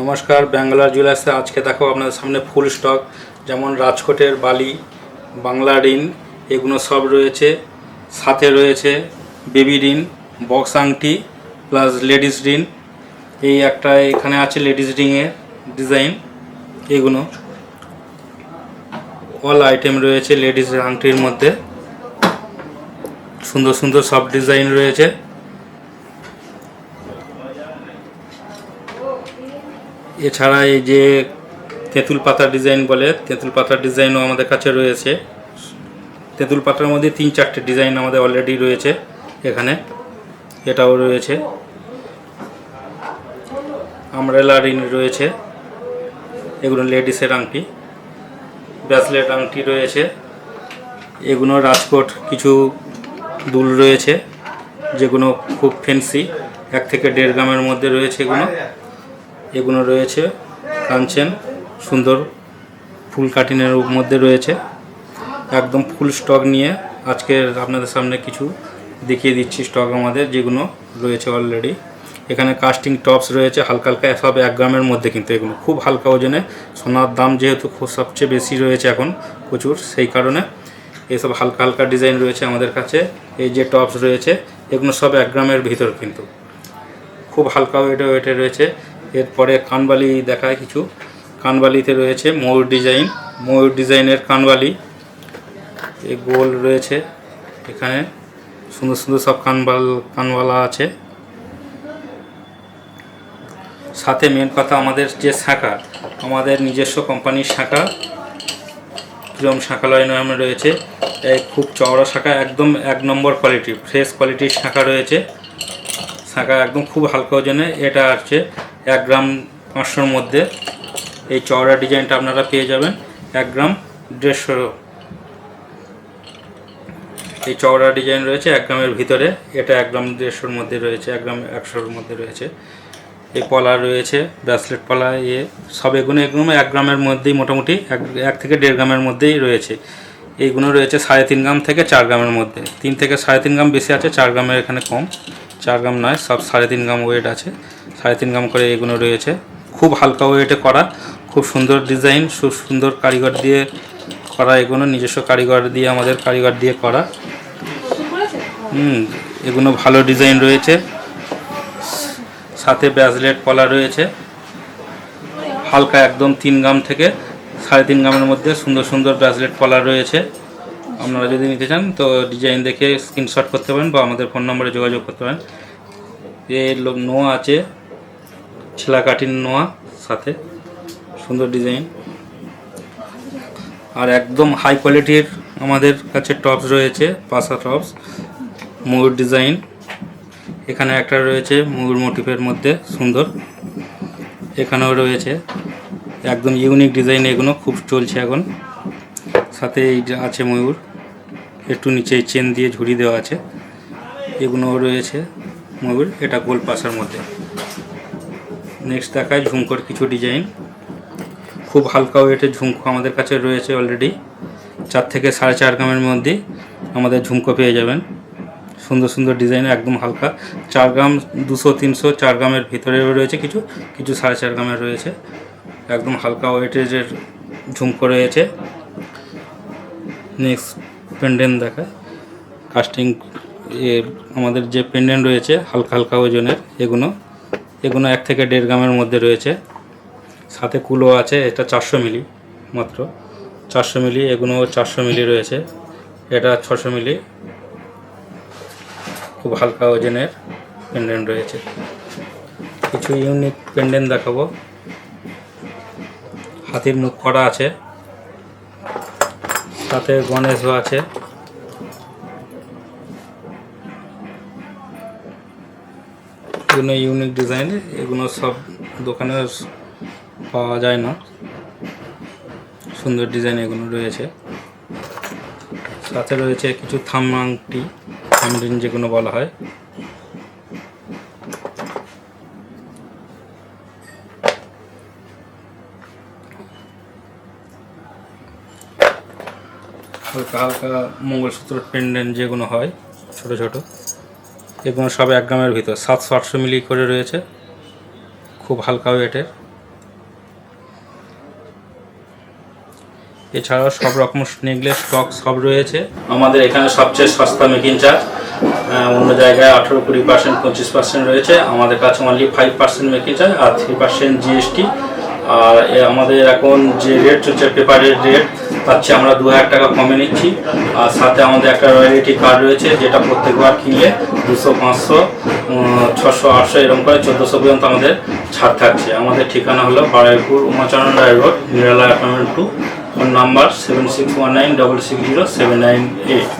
নমস্কার, ব্যাঙ্গালোর জুয়েলার্সে আজকে দেখো আপনাদের সামনে ফুল স্টক, যেমন রাজকোটের বালি, বাংলা রিন এগুলো সব রয়েছে। সাথে রয়েছে বেবি রিন বক্স আংটি, প্লাস লেডিস রিন এই একটা এখানে আছে লেডিস রিংয়ের ডিজাইন, এগুলো। অল আইটেম রয়েছে লেডিস আংটির মধ্যে। সুন্দর সুন্দর সব ডিজাইন রয়েছে। এছাড়া এই যে তেঁতুল পাতা ডিজাইন বলে, তেঁতুল পাতার ডিজাইনও আমাদের কাছে রয়েছে। তেঁতুল পাতার মধ্যে তিন চারটে ডিজাইন আমাদের অলরেডি রয়েছে এখানে, এটাও রয়েছে। আমরেলা রিং রয়েছে, এগুলো লেডিসের আংটি, ব্রেসলেট আংটি রয়েছে, এগুলো রাজকোট কিছু দুল রয়েছে, যেগুলো খুব ফেন্সি এক থেকে দেড় গ্রামের মধ্যে রয়েছে এগুলো। এগুলো রয়েছে কাঞ্চেন সুন্দর ফুল কাটিনের মধ্যে রয়েছে। একদম ফুল স্টক নিয়ে আজকে আপনাদের সামনে কিছু দেখিয়ে দিচ্ছি স্টক আমাদের যেগুলো রয়েছে অলরেডি এখানে কাস্টিং টপস রয়েছে, হালকা হালকা সব এক গ্রামের মধ্যে কিন্তু এগুলো। খুব হালকা ওজনে, সোনার দাম যেহেতু সবচেয়ে বেশি রয়েছে এখন প্রচুর, সেই কারণে এসব হালকা হালকা ডিজাইন রয়েছে আমাদের কাছে। এই যে টপস রয়েছে এগুলো সব এক গ্রামের ভিতর কিন্তু। খুব হালকা ওয়েটে ওয়েটে রয়েছে। এরপরে কানবালি দেখায় কিছু। কানবালিতে রয়েছে ময়ূর ডিজাইন। ময়ূর ডিজাইনের কানবালি এই গোল রয়েছে এখানে। সুন্দর সুন্দর সব কানবাল কানবালা আছে। সাথে মেন কথা আমাদের যে শাখা, আমাদের নিজস্ব কোম্পানির শাখা, কিরম শাখা লাইনে রয়েছে, এই খুব চওড়া শাখা, একদম এক নম্বর কোয়ালিটি ফ্রেশ কোয়ালিটির শাখা রয়েছে। শাঁখা একদম খুব হালকা ওজনে এটা আছে এক গ্রাম পাঁচশোর মধ্যে। এই চওড়া ডিজাইনটা আপনারা পেয়ে যাবেন এক গ্রাম দেড়শো। এই চওড়া ডিজাইন রয়েছে এক গ্রামের ভিতরে। এটা এক গ্রাম দেড়শোর মধ্যে রয়েছে, এক গ্রাম একশোর মধ্যে রয়েছে। এই পলা রয়েছে, ব্রেসলেট পলা ইয়ে সব এগুলো এগুলো এক গ্রামের মধ্যেই মোটামুটি, এক এক থেকে দেড় গ্রামের মধ্যেই রয়েছে। এইগুলো রয়েছে সাড়ে তিন গ্রাম থেকে চার গ্রামের মধ্যে। তিন থেকে সাড়ে তিন গ্রাম বেশি আছে, চার গ্রামের এখানে কম। চার গ্রাম নয়, সব সাড়ে তিন গ্রাম ওয়েট আছে। সাড়ে তিন গ্রাম করে এগুলো রয়েছে। খুব হালকা ওয়েটে করা, খুব সুন্দর ডিজাইন খুব সুন্দর কারিগর দিয়ে করা এগুলো, নিজস্ব কারিগর দিয়ে, আমাদের কারিগর দিয়ে করা। হুম, এগুলো ভালো ডিজাইন রয়েছে। সাথে ব্যাসলেট কলা রয়েছে। হালকা একদম তিন গ্রাম থেকে সাড়ে তিন গ্রামের মধ্যে সুন্দর সুন্দর ব্যাসলেট কলা রয়েছে। আপনারা যদি নিতে চান, তো ডিজাইন দেখে স্ক্রিনশট করতে পারেন বা আমাদের ফোন নম্বরে যোগাযোগ করতে পারেন। এর লোক নোয়া আছে ছেলা কাঠিন নোয়া সাথে। সুন্দর ডিজাইন আর একদম হাই কোয়ালিটির আমাদের কাছে টপস রয়েছে, পাশা টপস ময়ূর ডিজাইন এখানে একটা রয়েছে ময়ূর মোটিভের মধ্যে, সুন্দর। এখানেও রয়েছে, একদম ইউনিক ডিজাইন এগুলো, খুব চলছে এখন। সাথে এই আছে ময়ূর। একটু নিচে চেন দিয়ে ঝুড়ি দেওয়া আছে। এগুলোও রয়েছে ময়ূর এটা গোল পাশার মধ্যে। নেক্সট দেখায় ঝুমকোর কিছু ডিজাইন খুব হালকা ওয়েটের ঝুমকো আমাদের কাছে রয়েছে অলরেডি চার থেকে সাড়ে চার গ্রামের মধ্যে আমাদের ঝুমকো পেয়ে যাবেন। সুন্দর সুন্দর ডিজাইন একদম হালকা। চার গ্রাম দুশো, তিনশো, চার গ্রামের ভিতরেও রয়েছে কিছু কিছু সাড়ে চার গ্রামের রয়েছে। একদম হালকা ওয়েটের ঝুমকো রয়েছে। নেক্সট পেন্ডেন্ট দেখায়। কাস্টিং এ আমাদের যে পেন্ডেন্ট রয়েছে, হালকা হালকা ওজনের এগুলো এগুলো এক থেকে দেড় গ্রামের মধ্যে রয়েছে। সাথে কুলো আছে, এটা চারশো মিলি মাত্র। চারশো মিলি এগুলো চারশো মিলি রয়েছে। এটা ছশো মিলি। খুব হালকা ওজনের পেন্ডেন্ট রয়েছে। কিছু ইউনিক পেন্ডেন্ট দেখাবো। হাতির মুখ করা আছে। সাথে গণেশও আছে। এগুলো ইউনিক ডিজাইন এগুলো সব দোকানে পাওয়া যায় না। সুন্দর ডিজাইন এগুলো রয়েছে। সাথে রয়েছে কিছু থাম আংটি যেগুলো বলা হয়। হালকা হালকা মঙ্গলসূত্র পেন্ডেন্ট যেগুলো হয়, ছোট ছোট এবং সব এক গ্রামের ভিতর। সাতশো আটশো মিলি করে রয়েছে, খুব হালকা ওয়েটের। এছাড়াও সব রকম স্নেকলেস স্টক সব রয়েছে। আমাদের এখানে সবচেয়ে সস্তা মেকিং চার্জ অন্য জায়গায় আঠেরো কুড়ি পার্সেন্ট, পঁচিশ পার্সেন্ট রয়েছে। আমাদের কাছে only five percent making charge আর থ্রি পার্সেন্ট জিএসটি আর আমাদের এখন যে রেট চলছে পেপারের রেট চেয়ে আমরা দু হাজার টাকা কমে নিচ্ছি। আর সাথে আমাদের একটা রয়্যালিটি কার্ড রয়েছে, যেটা প্রত্যেকবার কিনলে দুশো, পাঁচশো ছশো, আটশো এরকম করে চোদ্দোশো পর্যন্ত আমাদের ছাড় থাকছে। আমাদের ঠিকানা হলো Baruipur Umacharan Roy road, Nirala apartment two, phone number seven six one nine double six zero seven nine eight.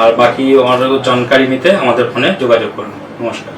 আর বাকি আরও জানকারি নিতে আমাদের ফোনে যোগাযোগ করুন। নমস্কার।